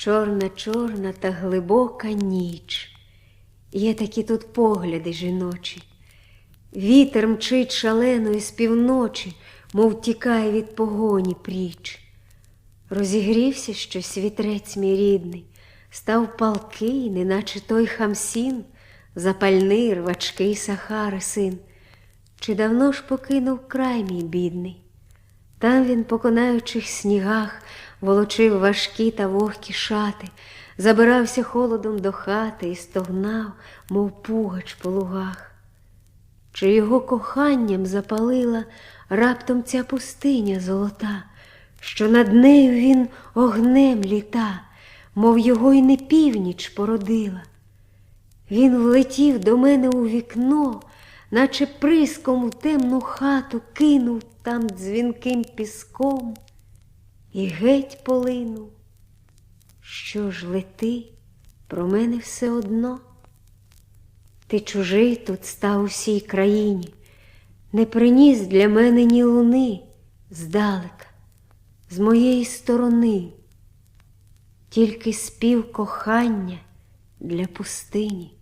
Чорна, чорна та глибока ніч. Є такі тут погляди жіночі. Вітер мчить шалено із півночі, мов тікає від погоні пріч. Розігрівся щось вітрець мій рідний, став палкий, неначе той хамсін, запальний рвачкий Сахари син. Чи давно ж покинув край мій бідний? Там він, по конаючих снігах, волочив важкі та вогкі шати, забирався холодом до хати і стогнав, мов пугач по лугах. Чи його коханням запалила раптом ця пустиня золота, що над нею він огнем літа, мов його й не північ породила. Він влетів до мене у вікно, наче приском у темну хату кинув там дзвінким піском і геть полинув. Що ж лети, про мене все одно. Ти чужий тут став усій країні, не приніс для мене ні луни здалека, з моєї сторони, тільки спів кохання для пустині.